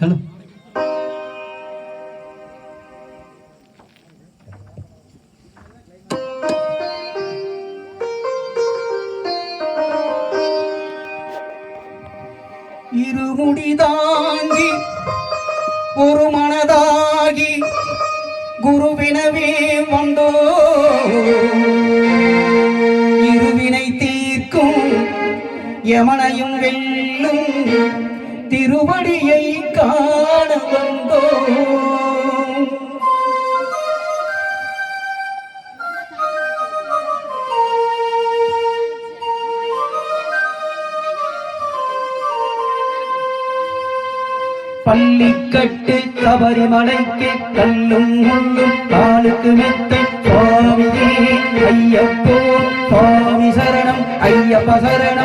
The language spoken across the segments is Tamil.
ಹಲೋ இருமுடிதாங்கி ஒரு மனதாகி குருவினவே வந்தோ யமனையும் வெல்லும் திருவடியை காண வந்தோ பள்ளிக்கட்டு சபரிமலைக்கு கல்லும் முள்ளும் காலுக்கு மெத்தை சுவாமி ஐயப்போ சுவாமி சரணம் ஐயப்ப சரணம்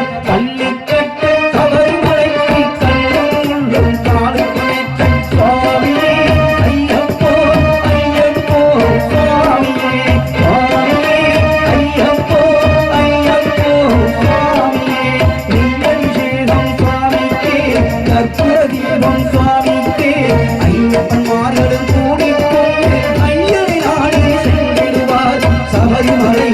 হরি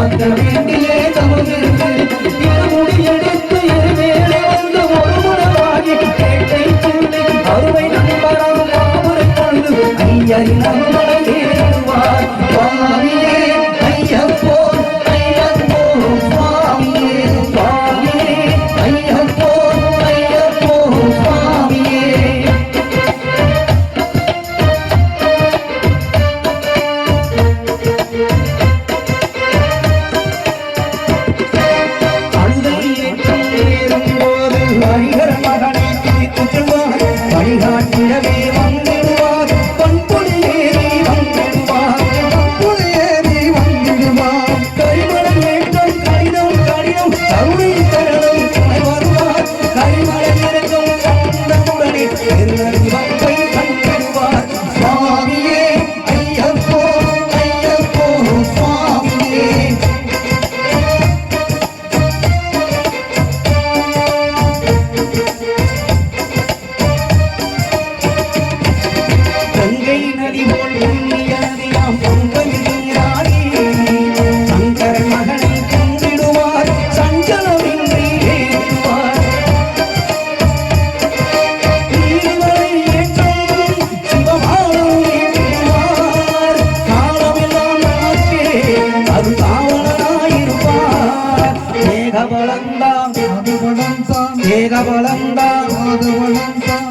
Thank you. வேகவளந்தா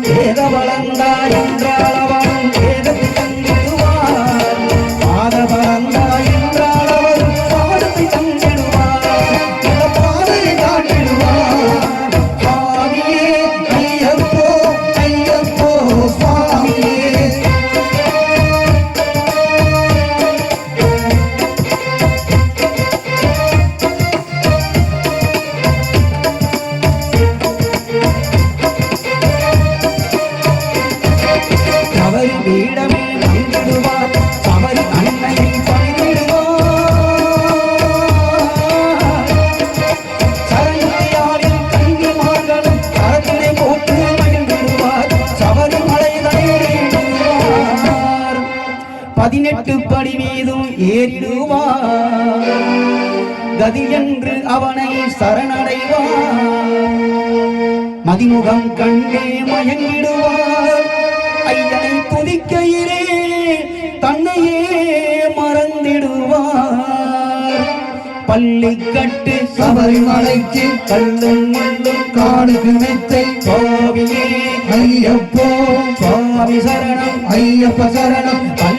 வேகவளந்தா என்றாள பதினெட்டு படி மீதும் ஏறிடுவார் கதி என்று அவனை சரணடைவார் மதிமுகம் கண்டே மயங்கிடுவார் ஐயனை துதிக்கையிலே தன்னையே மறந்திடுவார். பள்ளி கட்டு சபரிமலைக்கு கல்லும் முள்ளும் காடுகு மெத்தை ஐயப்போ. சரணம். ஐயப்ப சரணம்.